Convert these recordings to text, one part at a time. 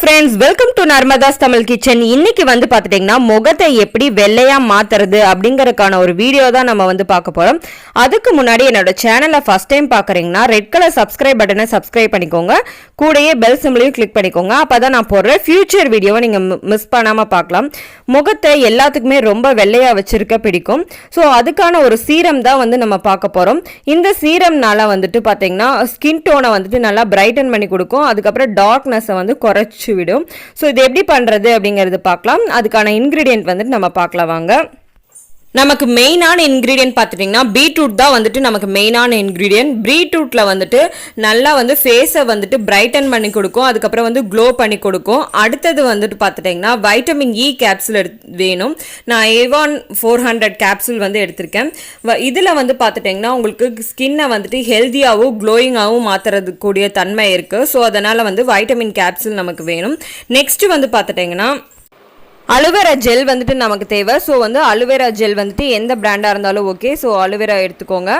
Friends welcome to Narmada's Tamil kitchen இன்னைக்கு வந்து பார்த்துட்டிங்கன்னா முகத்தை எப்படி வெள்ளையா மாத்துறது அப்படிங்கறக்கான ஒரு வீடியோ தான் நம்ம வந்து பார்க்க போறோம். அதுக்கு முன்னாடி என்னோட சேனலை ஃபர்ஸ்ட் டைம் பார்க்குறீங்கன்னா ரெட் கலர் சப்ஸ்கிரைப் பட்டனை சப்ஸ்கிரைப் பண்ணிக்கோங்க. கூடயே பெல் சிம்பிளையும் கிளிக் பண்ணிக்கோங்க. அப்பதான் நான் போடுற ஃபியூச்சர் வீடியோவை நீங்க மிஸ் பண்ணாம பார்க்கலாம். முகத்தை எல்லாத்துக்குமே ரொம்ப வெள்ளையா வச்சிருக்க பிடிக்கும். ஸோ அதுக்கான ஒரு சீரம் தான் வந்து நம்ம பார்க்க போறோம். இந்த சீரம்னால வந்துட்டு பார்த்தீங்கன்னா ஸ்கின் டோனை வந்துட்டு நல்லா பிரைட்டன் பண்ணி கொடுக்கும். அதுக்கப்புறம் டார்க்னஸை வந்து குறைச்சி விடும் ஸோ இது எப்படி பண்ணுறது அப்படிங்கிறது பார்க்கலாம். அதுக்கான இன்க்ரீடியன்ட் வந்துட்டு நம்ம பார்க்கலாம் வாங்க. நமக்கு மெயினான இன்க்ரீடியன்ட் பார்த்துட்டிங்கன்னா பீட்ரூட் தான் வந்துட்டு நமக்கு மெயினான இன்க்ரீடியன்ட் பீட்ரூட்டில் வந்துட்டு நல்லா வந்து ஃபேஸை வந்துட்டு பிரைட்டன் பண்ணி கொடுக்கும். அதுக்கப்புறம் வந்து க்ளோ பண்ணி கொடுக்கும். அடுத்தது வந்துட்டு பார்த்துட்டிங்கன்னா வைட்டமின் இ e கேப்சூல் எடுத்து வேணும். நான் ஏவான் ஃபோர் ஹண்ட்ரட் கேப்சூல் வந்து எடுத்திருக்கேன். இதில் வந்து பார்த்துட்டிங்கன்னா உங்களுக்கு ஸ்கின்னை வந்துட்டு ஹெல்த்தியாகவும் க்ளோயிங்காகவும் மாற்றுறது கூடிய தன்மை இருக்குது ஸோ அதனால் வந்து வைட்டமின் கேப்சூல் நமக்கு வேணும். நெக்ஸ்ட்டு வந்து பார்த்துட்டிங்கன்னா அலுவேரா ஜெல் வந்துட்டு நமக்கு தேவை. ஸோ வந்து அலுவேரா ஜெல் வந்துட்டு எந்த பிராண்டாக இருந்தாலும் ஓகே ஸோ அலுவேரா எடுத்துக்கோங்க.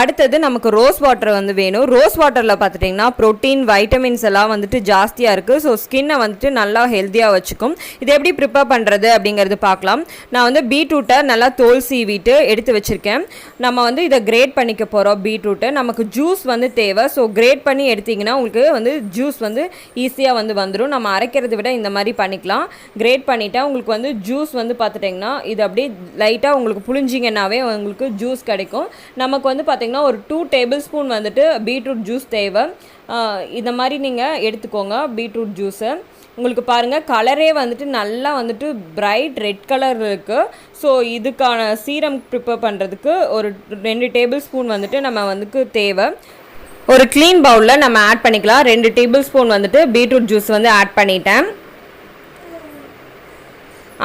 அடுத்தது நமக்கு ரோஸ் வாட்டர் வந்து வேணும். ரோஸ் வாட்டரில் பார்த்துட்டிங்கன்னா ப்ரோட்டீன் வைட்டமின்ஸ் எல்லாம் வந்துட்டு ஜாஸ்தியாக இருக்குது ஸோ ஸ்கின்னை வந்துட்டு நல்லா ஹெல்த்தியாக வச்சுக்கும். இது எப்படி ப்ரிப்பேர் பண்ணுறது அப்படிங்கிறது பார்க்கலாம். நான் வந்து பீட்ரூட்டை நல்லா தோல் சீவிட்டு எடுத்து வச்சுருக்கேன். நம்ம வந்து இதை கிரேட் பண்ணிக்க போகிறோம் பீட்ரூட்டை நமக்கு ஜூஸ் வந்து தேவை. ஸோ கிரேட் பண்ணி எடுத்திங்கன்னா உங்களுக்கு வந்து ஜூஸ் வந்து ஈஸியாக வந்து வந்துடும் நம்ம அரைக்கிறத விட இந்த மாதிரி பண்ணிக்கலாம். கிரேட் பண்ணிவிட்டா உங்களுக்கு உங்களுக்கு வந்து ஜூஸ் வந்து பார்த்துட்டிங்கன்னா இது அப்படியே லைட்டாக உங்களுக்கு புளிஞ்சிங்கன்னாவே உங்களுக்கு ஜூஸ் கிடைக்கும். நமக்கு வந்து பார்த்திங்கன்னா ஒரு டூ டேபிள் ஸ்பூன் வந்துட்டு பீட்ரூட் ஜூஸ் தேவை. இந்த மாதிரி நீங்கள் எடுத்துக்கோங்க பீட்ரூட் ஜூஸை உங்களுக்கு பாருங்கள் கலரே வந்துட்டு நல்லா வந்துட்டு பிரைட் ரெட் கலர் இருக்குது ஸோ இதுக்கான சீரம் ப்ரிப்பேர் பண்ணுறதுக்கு ஒரு ரெண்டு டேபிள் ஸ்பூன் வந்துட்டு நம்ம வந்துக்கு தேவை. ஒரு க்ளீன் பவுலில் நம்ம ஆட் பண்ணிக்கலாம். ரெண்டு டேபிள் ஸ்பூன் வந்துட்டு பீட்ரூட் ஜூஸ் வந்து ஆட் பண்ணிட்டேன்.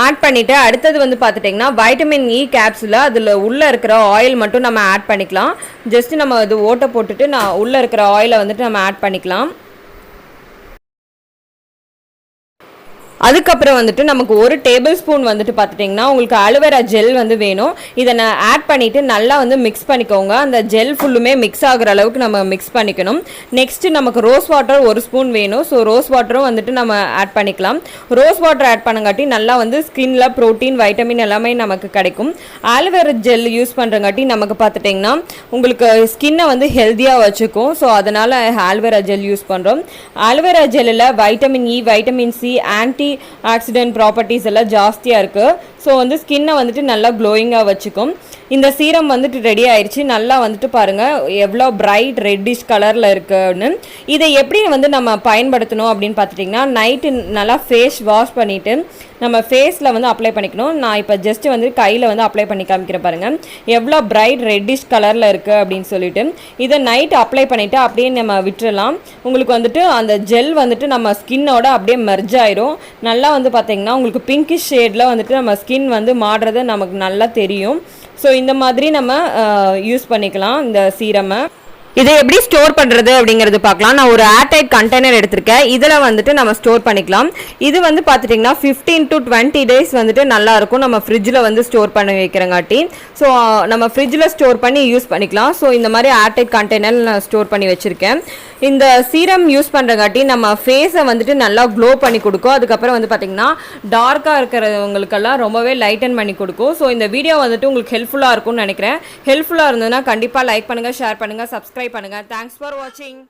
ஆட் பண்ணிவிட்டு அடுத்தது வந்து பார்த்துட்டிங்கன்னா வைட்டமின் இ e கேப்சூல அதில் உள்ளே இருக்கிற ஆயில் மட்டும் நம்ம ஆட் பண்ணிக்கலாம். ஜஸ்ட்டு நம்ம இது ஓட்டை போட்டுட்டு நான் உள்ளே இருக்கிற ஆயிலை வந்துட்டு நம்ம ஆட் பண்ணிக்கலாம். அதுக்கப்புறம் வந்துட்டு நமக்கு ஒரு டேபிள் ஸ்பூன் வந்துட்டு பார்த்துட்டிங்கன்னா உங்களுக்கு அலுவேரா ஜெல் வந்து வேணும். இதை நான் ஆட் பண்ணிவிட்டு நல்லா வந்து மிக்ஸ் பண்ணிக்கோங்க. அந்த ஜெல் ஃபுல்லுமே மிக்ஸ் ஆகுற அளவுக்கு நம்ம மிக்ஸ் பண்ணிக்கணும். நெக்ஸ்ட்டு நமக்கு ரோஸ் வாட்டர் ஒரு ஸ்பூன் வேணும். ஸோ ரோஸ் வாட்டரும் வந்துட்டு நம்ம ஆட் பண்ணிக்கலாம். ரோஸ் வாட்டர் ஆட் பண்ணங்காட்டி நல்லா வந்து ஸ்கின்ல ப்ரோட்டீன் வைட்டமின் எல்லாமே நமக்கு கிடைக்கும். ஆலுவேரா ஜெல் யூஸ் பண்ணுறங்காட்டி நமக்கு பார்த்துட்டிங்கன்னா உங்களுக்கு ஸ்கின்னை வந்து ஹெல்த்தியாக வச்சுக்கும். ஸோ அதனால் ஆலோவேரா ஜெல் யூஸ் பண்ணுறோம் aloe vera ஜெல்லில் vitamin E vitamin C antioxidant properties எல்லாம் ஜாஸ்தியாக இருக்குது ஸோ வந்து ஸ்கின்னை வந்துட்டு நல்லா க்ளோயிங்காக வச்சுக்கும். இந்த சீரம் வந்துட்டு ரெடி ஆயிடுச்சு நல்லா வந்துட்டு பாருங்கள் எவ்வளோ பிரைட் ரெட்டிஷ் கலரில் இருக்குன்னு. இதை எப்படி வந்து நம்ம பயன்படுத்தணும் அப்படின்னு பார்த்துட்டிங்கன்னா நைட்டு நல்லா ஃபேஸ் வாஷ் பண்ணிவிட்டு நம்ம ஃபேஸில் வந்து அப்ளை பண்ணிக்கணும். நான் இப்போ ஜஸ்ட் வந்து கையில் வந்து அப்ளை பண்ணி காமிக்கிறேன் பாருங்கள் எவ்வளோ பிரைட் ரெட்டிஷ் கலரில் இருக்குது அப்படின்னு சொல்லிட்டு. இதை நைட் அப்ளை பண்ணிவிட்டு அப்படியே நம்ம விட்டுறலாம். உங்களுக்கு வந்துட்டு அந்த ஜெல் வந்துட்டு நம்ம ஸ்கின்னோட அப்படியே மெர்ஜ் ஆயிரும். நல்லா வந்து பார்த்திங்கன்னா உங்களுக்கு பிங்கிஷ் ஷேடில் வந்துட்டு நம்ம ஸ்கின் வந்து மாடுறது நமக்கு நல்லா தெரியும். ஸோ இந்த மாதிரி நம்ம யூஸ் பண்ணிக்கலாம் இந்த சீரமை இதை எப்படி ஸ்டோர் பண்ணுறது அப்படிங்கிறது பார்க்கலாம். நான் ஒரு ஏர்டைட் கண்டெய்னர் எடுத்திருக்கேன். இதில் வந்துட்டு நம்ம ஸ்டோர் பண்ணிக்கலாம். இது வந்து பார்த்துட்டிங்கன்னா ஃபிஃப்டீன் டு டுவெண்ட்டி டேஸ் வந்துட்டு நல்லாயிருக்கும் நம்ம ஃப்ரிட்ஜில் வந்து ஸ்டோர் பண்ணி வைக்கிறங்காட்டி. ஸோ நம்ம ஃப்ரிட்ஜில் ஸ்டோர் பண்ணி யூஸ் பண்ணிக்கலாம். ஸோ இந்த மாதிரி ஏர்டைட் கண்டெய்னர் நான் ஸ்டோர் பண்ணி வச்சுருக்கேன். இந்த சீரம் யூஸ் பண்ணுறங்காட்டி நம்ம ஃபேஸை வந்துட்டு நல்லா க்ளோ பண்ணி கொடுக்கும். அதுக்கப்புறம் வந்து பார்த்திங்கன்னா டார்க்காக இருக்கிறவங்களுக்கெல்லாம் ரொம்பவே லைட்டன் பண்ணி கொடுக்கும். ஸோ இந்த வீடியோ வந்துட்டு உங்களுக்கு ஹெல்ப்ஃபுல்லாக இருக்கும்னு நினைக்கிறேன். ஹெல்ப்ஃபுல்லாக இருந்ததுன்னா கண்டிப்பாக லைக் பண்ணுங்கள் ஷேர் பண்ணுங்கள் சப்ஸ்கிரைப் பண்ணுங்கள் தேங்க்ஸ் ஃபார் வாட்சிங்